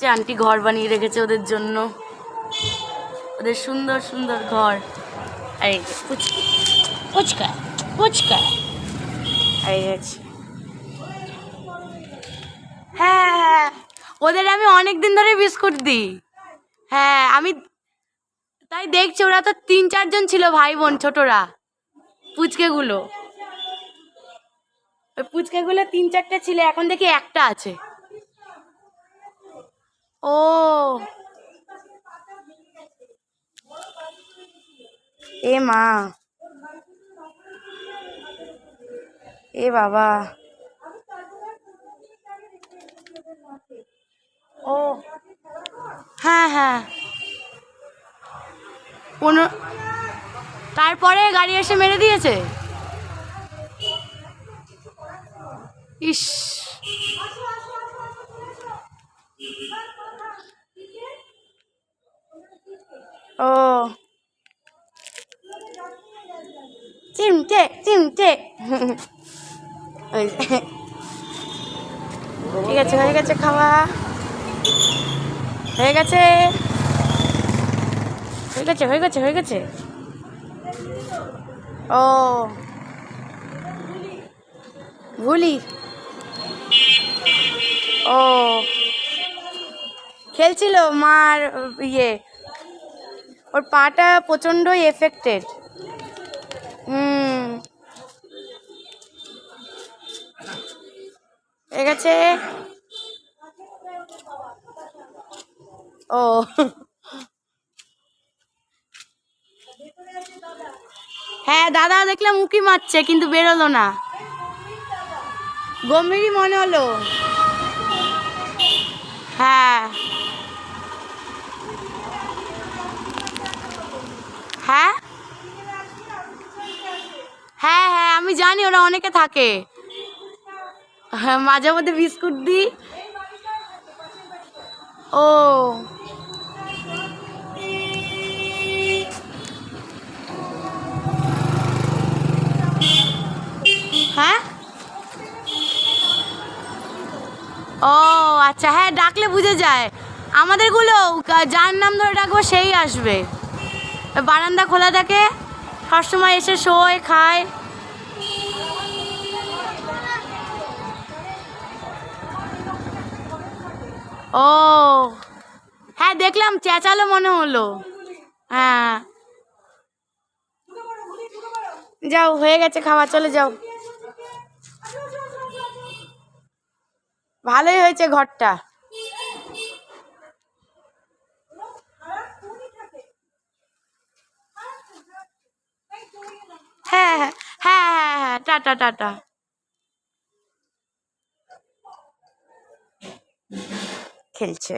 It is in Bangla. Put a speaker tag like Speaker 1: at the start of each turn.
Speaker 1: যে আন্টি ঘর বানিয়ে রেখেছে ওদের জন্য। ওদের সুন্দর সুন্দর ঘর। যে ফুচকা ফুচকা এই আছে হ্যাঁ হ্যাঁ ওদের আমি অনেক দিন ধরে বিস্কুট দিই। হ্যাঁ আমি তাই দেখছি, ওরা তো তিন, চারজন ছিল ভাই বোন, ছোটরা। পুচকেগুলো। পুচকেগুলো তিন, চারটে ছিল, এখন দেখি একটা আছে। ও। এ মা। এ বাবা। ও। হ্যাঁ হ্যাঁ। পনেরো তারপরে গাড়ি এসে মেরে দিয়েছে? ইস। ও। চিমটে চিমটে। ঠিক আছে, হয়ে গেছে খাওয়া। হয়ে গেছে। হয়ে গেছে হয়ে গেছে হয়ে গেছে। ও। ভুলি। ও। খেলছিল মার ইয়ে ওর পাটা প্রচণ্ডই এফেক্টেড হুম। হয়ে গেছে। ও। হ্যাঁ দাদা দেখলাম উকি মারছে, কিন্তু বেরোলো না। গম্ভীরই মনে হলো হ্যাঁ হ্যাঁ? হ্যাঁ হ্যাঁ আমি জানি ওরা অনেকে থাকে। হ্যাঁ মাঝে মধ্যে বিস্কুট দিই। ও। হ্যাঁ? ও আচ্ছা হ্যাঁ ডাকলে বুঝে যায়। আমাদেরগুলো যার নাম ধরে ডাকবো, সেই আসবে। বারান্দা খোলা থাকে। সবসময় এসে শোয়, খায়। ও হ্যাঁ দেখলাম, চেঁচালো মনে হলো। হ্যাঁ। যাও, হয়ে গেছে খাওয়া, চলে যাও। ভালোই হয়েছে ঘরটা। হ্যাঁ হ্যাঁ হ্যাঁ হ্যাঁ হ্যাঁ টাটা টাটা খেলছে।